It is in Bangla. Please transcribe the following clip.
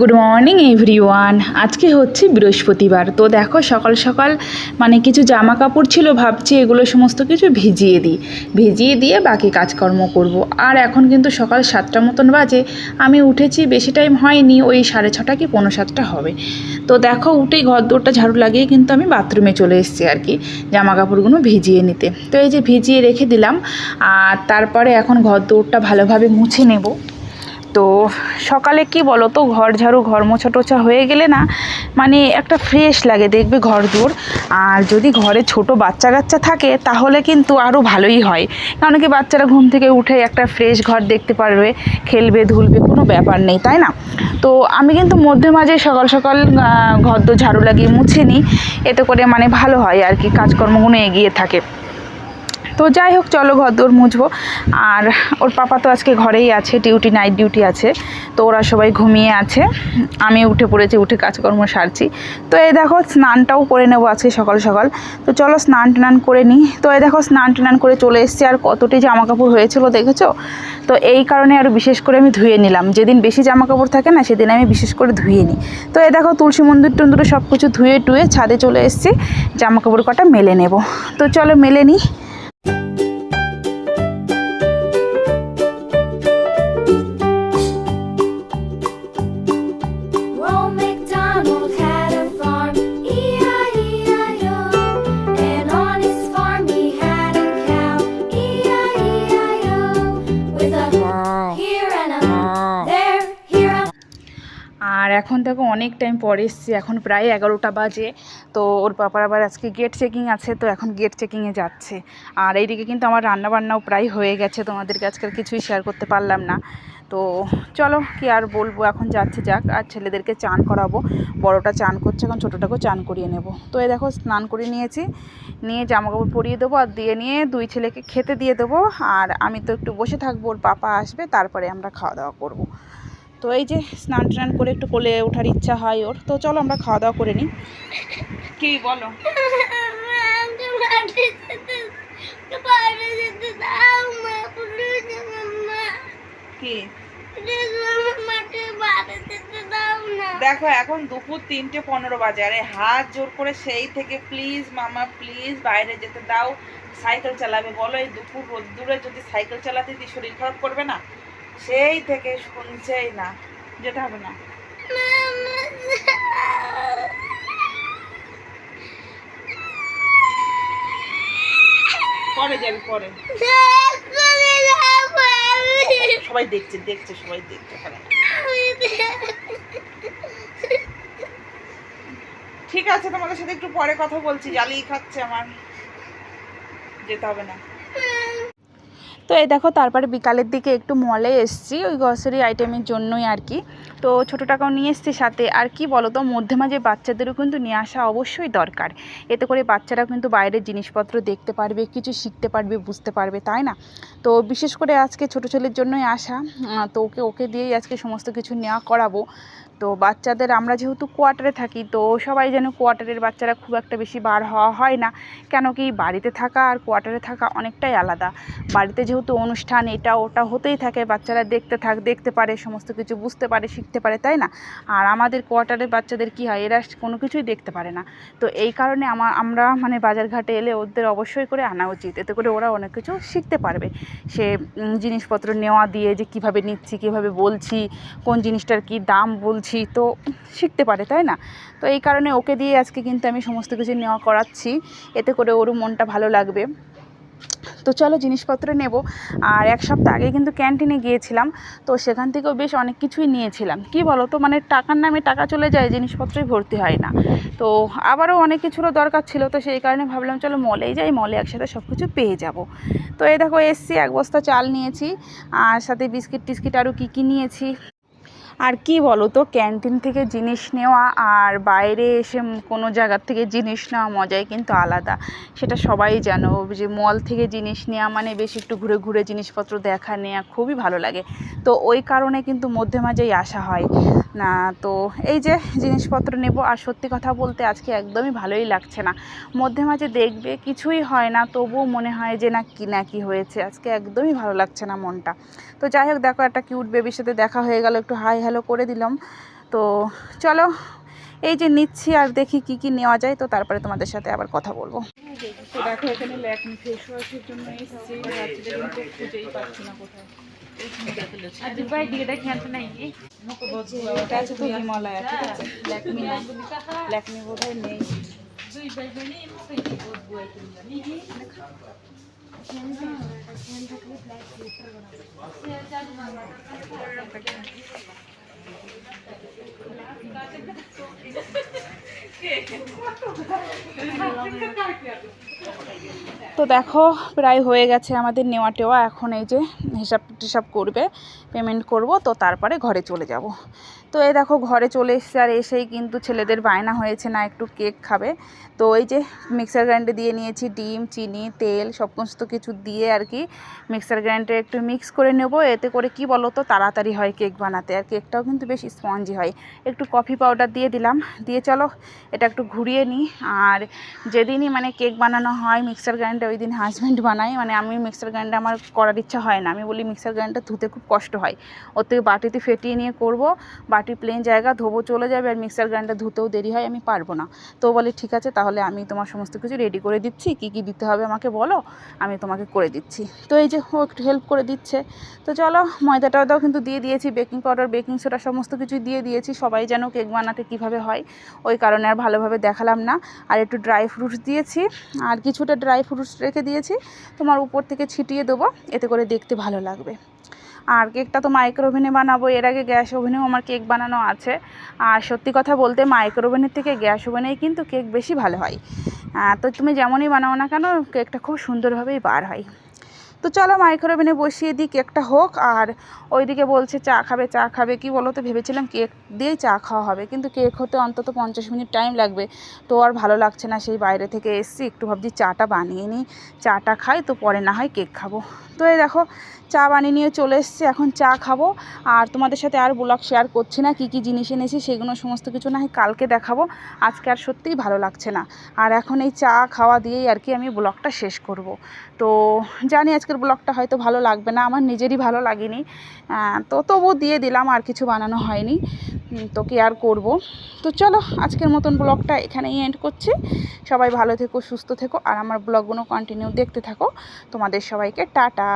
গুড মর্নিং এভরিওয়ান আজকে হচ্ছে বৃহস্পতিবার। তো দেখো, সকাল সকাল মানে কিছু জামা কাপড় ছিল, ভাবছি এগুলো সমস্ত কিছু ভিজিয়ে দিই। ভিজিয়ে দিয়ে বাকি কাজকর্ম করব। আর এখন কিন্তু সকাল সাতটা মতন বাজে। আমি উঠেছি, বেশি টাইম হয়নি, ওই সাড়ে ছটা কি পনেরো সাতটা হবে। তো দেখো, উঠেই ঘর দৌড়টা ঝাড়ু লাগিয়ে কিন্তু আমি বাথরুমে চলে এসেছি আর কি জামা কাপড়গুলো ভিজিয়ে নিতে। তো এই যে ভিজিয়ে রেখে দিলাম, আর তারপরে এখন ঘর দৌড়টা ভালোভাবে মুছে নেব। তো সকালে কি বলো তো ঘর ঝাড়ু, ঘর মোছা টোছা হয়ে গেলে না মানে একটা ফ্রেশ লাগে দেখবে ঘর দূর আর যদি ঘরে ছোট বাচ্চা কাচ্চা থাকে, তাহলে কিন্তু আরও ভালোই হয়। কারণ কি বাচ্চারা ঘুম থেকে উঠে একটা ফ্রেশ ঘর দেখতে পারবে, খেলবে, ধুলবে, কোনো ব্যাপার নেই, তাই না? তো আমি কিন্তু মধ্যে মাঝে সকাল সকাল ঘর ঝাড়ু লাগিয়ে মুছে নিই। এতে করে মানে ভালো হয় আর কি কাজকর্মগুলো এগিয়ে থাকে। তো যাই হোক, চলো ঘর দৌড় মুছবো। আর ওর পাপা তো আজকে ঘরেই আছে ডিউটি নাইট ডিউটি আছে। তো ওরা সবাই ঘুমিয়ে আছে। আমি উঠে পড়েছি, উঠে কাজকর্ম সারছি। তো এই দেখো, স্নানটাও করে নেব আজকে সকাল সকাল। তো চলো স্নান টান করে নিই। তো এই দেখো, স্নান টান করে চলে এসেছি। আর কতটি জামা কাপড় হয়েছিল দেখেছ? তো এই কারণে আরও বিশেষ করে আমি ধুয়ে নিলাম। যেদিন বেশি জামা কাপড় থাকে না, সেদিন আমি বিশেষ করে ধুয়ে নিই। তো এই দেখো, তুলসী মন্দির টন্দিরে সব কিছু ধুয়ে টুয়ে ছাদে চলে এসেছি। জামা কাপড় কটা মেলে নেব। তো চলো মেলে নিই। এখন দেখো অনেক টাইম পরে এসছি, এখন প্রায় এগারোটা বাজে। তো ওর পাপার আবার আজকে গেট চেকিং আছে, তো এখন গেট চেকিংয়ে যাচ্ছে। আর এইদিকে কিন্তু আমার রান্নাবান্নাও প্রায় হয়ে গেছে, তোমাদেরকে আজকাল কিছুই শেয়ার করতে পারলাম না। তো চলো, কি আর বলব, এখন যাচ্ছে যাক, আর ছেলেদেরকে চান করাবো। বড়টা চান করছে, এখন ছোটোটাকেও চান করিয়ে নেব। তো এই দেখো, স্নান করে নিয়েছি, নিয়ে জামা কাপড় পরিয়ে দেবো, আর দিয়ে নিয়ে দুই ছেলেকে খেতে দিয়ে দেবো। আর আমি তো একটু বসে থাকব, ওর পাপা আসবে, তারপরে আমরা খাওয়া দাওয়া করব। তো এই যে স্নান টান করে একটু কোলে ওঠার ইচ্ছা হয় ওর। তো চলো আমরা খাওয়া দাওয়া করে নিই। কি বলো? দেখো, এখন দুপুর তিনটে পনেরো বাজে। আরে, হাত জোর করে সেই থেকে প্লিজ মামা প্লিজ বাইরে যেতে দাও। সাইকেল চালাবে। বলো, এই দুপুর রোদ্দুরে যদি সাইকেল চালাতে শরীর খারাপ করবে না? সেই থেকে শুনছেই না যেতে হবে না। পরে যাবি, পরে। সবাই দেখছে দেখছে, সবাই দেখছে খারাপ ঠিক আছে, তোমাদের সাথে একটু পরে কথা বলছি, জ্বালিয়ে খাচ্ছে আমার। যেতে হবে না। তো এই দেখো, তারপরে বিকালের দিকে একটু মলে এসছি, ওই গ্রসারি আইটেমের জন্যই আর কি। তো ছোটো টাকাও নিয়ে এসছি সাথে। আর কি বলো তো মধ্যে মাঝে বাচ্চাদেরও কিন্তু নিয়ে আসা অবশ্যই দরকার। এতে করে বাচ্চারা কিন্তু বাইরের জিনিসপত্র দেখতে পারবে, কিছু শিখতে পারবে, বুঝতে পারবে, তাই না? তো বিশেষ করে আজকে ছোটো ছেলের জন্যই আসা। তো ওকে ওকে দিয়েই আজকে সমস্ত কিছু নেওয়া করাবো। তো বাচ্চাদের আমরা যেহেতু কোয়ার্টারে থাকি, তো সবাই যেন কোয়ার্টারের বাচ্চারা খুব একটা বেশি বার হওয়া হয় না। কেন কি বাড়িতে থাকা আর কোয়ার্টারে থাকা অনেকটাই আলাদা। বাড়িতে যেহেতু অনুষ্ঠান, এটা ওটা হতেই থাকে, বাচ্চারা দেখতে থাক, দেখতে পারে, সমস্ত কিছু বুঝতে পারে, শিখতে পারে, তাই না? আর আমাদের কোয়ার্টারের বাচ্চাদের কি হয়, এরা কোনো কিছুই দেখতে পারে না। তো এই কারণে আমার আমরা মানে বাজারঘাটে এলে ওদের অবশ্যই করে আনা উচিত। এতে করে ওরা অনেক কিছু শিখতে পারবে। সে জিনিসপত্র নেওয়া দিয়ে যে কীভাবে নিচ্ছি, কীভাবে বলছি, কোন জিনিসটার কি দাম বলছি তো শিখতে পারে, তাই না? তো এই কারণে ওকে দিয়ে আজকে কিন্তু আমি সমস্ত কিছু নেওয়া করাচ্ছি, এতে করে ওরও মনটা ভালো লাগবে। তো চলো জিনিসপত্র নেব, আর এক সপ্তাহ আগে কিন্তু ক্যান্টিনে গিয়েছিলাম, তো সেখান থেকেও বেশ অনেক কিছুই নিয়েছিলাম। কি বলো তো মানে টাকার নামে টাকা চলে যায়, জিনিসপত্রই ভর্তি হয় না। তো আবারও অনেক কিছুরও দরকার ছিল, তো সেই কারণে ভাবলাম চলো মলেই যাই, মলে একসাথে সব কিছু পেয়ে যাব। তো এই দেখো, এসছি, এক বস্তা চাল নিয়েছি, আর সাথে বিস্কিট টিস্কিট আরও কী কী নিয়েছি। আর কি বলো তো ক্যান্টিন থেকে জিনিস নেওয়া আর বাইরে এসে কোনো জায়গার থেকে জিনিস নেওয়া মজাই কিন্তু আলাদা। সেটা সবাই জানো যে মল থেকে জিনিস নেওয়া মানে বেশ একটু ঘুরে ঘুরে জিনিসপত্র দেখা নেওয়া খুবই ভালো লাগে। তো ওই কারণে কিন্তু মধ্যে মাঝেই আসা হয়। না, তো এই যে জিনিসপত্র নেব আর সত্যি কথা বলতে আজকে একদমই ভালোই লাগছে না। মধ্যে মাঝে দেখবে কিছুই হয় না, তবুও মনে হয় যে না কি না কি হয়েছে। আজকে একদমই ভালো লাগছে না মনটা। তো যাই হোক, দেখো একটা কিউট বেবির সাথে দেখা হয়ে গেল, একটু হাই হ্যালো করে দিলাম। তো চলো এই যে নিচ্ছি আর দেখি কি কি নেওয়া যায় তো তারপরে তোমাদের সাথে আবার কথা বলব। তো দেখো এখানে ল্যাকমি ফেস ওয়াশের জন্য এসেছি। রাত্রিতে কিন্তু খুঁজেই পাচ্ছি না কোথায়। এটা আছে তো হিমালয়া ঠিক আছে? ল্যাকমি ল্যাকমি বোধ হয় নেই তো দেখো, প্রায় হয়ে গেছে আমাদের নেওয়া টেওয়া। এখন এই যে হিসাব টিসাব করবে পেমেন্ট করব, তো তারপরে ঘরে চলে যাব। তো এই দেখো ঘরে চলে এসেছে, আর এসেই কিন্তু ছেলেদের বায়না হয়েছে না একটু কেক খাবে। তো এই যে মিক্সার গ্রাইন্ডে দিয়ে নিয়েছি ডিম, চিনি, তেল, সমস্ত কিছু দিয়ে আর কি মিক্সার গ্রাইন্ডে একটু মিক্স করে নেব। এতে করে কি বলো তো তাড়াতাড়ি হয় কেক বানাতে। আর কেকটাও কিন্তু বেশ স্পঞ্জি হয়। একটু কফি পাউডার দিয়ে দিলাম। দিয়ে চলো, এটা একটু ঘুরিয়ে নিই আর যেদিনই মানে কেক বানানো হয় মিক্সার গ্রাইন্ডে ওই দিন হাজব্যান্ড বানাই মানে আমি মিক্সার গ্রাইন্ডে আমার করার ইচ্ছা হয় না। আমি বলি মিক্সার গ্রাইন্ডার ধুতে খুব কষ্ট হয়। ওর থেকে বাটিতে ফেটিয়ে নিয়ে করব। বাটি প্লেন জায়গা, ধোবো চলে যাবে আর মিক্সার গ্রাইন্ডার ধুতেও দেরি হয়, আমি পারব না। তো বলে, ঠিক আছে, তাহলে আমি তোমার সমস্ত কিছু রেডি করে দিচ্ছি। কী কী দিতে হবে আমাকে বলো, আমি তোমাকে করে দিচ্ছি। তো এই যে ও একটু হেল্প করে দিচ্ছে। তো চলো ময়দা টয়দাও কিন্তু দিয়ে দিয়েছি বেকিং পাউডার বেকিং সোডা সমস্ত কিছু দিয়ে দিয়েছি। সবাই যেন কেক বানাতে কীভাবে হয়, ওই কারণে আর ভালোভাবে দেখালাম না। আর একটু ড্রাই ফ্রুটস দিয়েছি, আর কিছুটা ড্রাই ফ্রুটস রেখে দিয়েছি। তোমার উপর থেকে ছিটিয়ে দেবো, এতে করে দেখতে ভালো লাগবে। আর কেকটা তো মাইক্রো ওভেনে বানাবো, এর আগে গ্যাস ওভেনেও আমার কেক বানানো আছে। আর সত্যি কথা বলতে মাইক্রো ওভেনের থেকে গ্যাস ওভেনেই কিন্তু কেক বেশি ভালো হয়। তো তুমি যেমনই বানাও না কেন, কেকটা খুব সুন্দরভাবেই বার হয়। তো চলো মাইক্রো ওভেনে বসিয়ে দিই কেকটা হোক, আর ওইদিকে বলছে চা খাবে চা খাবে। কি বলো তো ভেবেছিলাম কেক দিয়েই চা খাওয়া হবে, কিন্তু কেক হতে অন্তত পঞ্চাশ মিনিট টাইম লাগবে। তো আর ভালো লাগছে না, সেই বাইরে থেকে এসছি, একটু ভাবছি চাটা বানিয়ে নিই। চাটা খাই, তো পরে না হয় কেক খাব। তো এই দেখো, চা বানিয়ে নিয়ে চলে এসেছি, এখন চা খাব। আর তোমাদের সাথে আর ব্লগ শেয়ার করছি না, কী কী জিনিস এনেছি সেগুলো সমস্ত কিছু না কালকে দেখাবো। আজকে আর সত্যিই ভালো লাগছে না। আর এখন এই চা খাওয়া দিয়েই আর কি আমি ব্লগটা শেষ করব। তো জানি আজকের ব্লগটা হয়তো ভালো লাগবে না, আমার নিজেরই ভালো লাগেনি। তো তবু দিয়ে দিলাম, আর কিছু বানানো হয়নি। তো কি আর করব। তো চলো, আজকের মতন ব্লগটা এখানেই এন্ড করছি। সবাই ভালো থেকো, সুস্থ থেকো, আর আমার ব্লগগুলো কন্টিনিউ দেখতে থাকো। তোমাদের সবাইকে টাটা।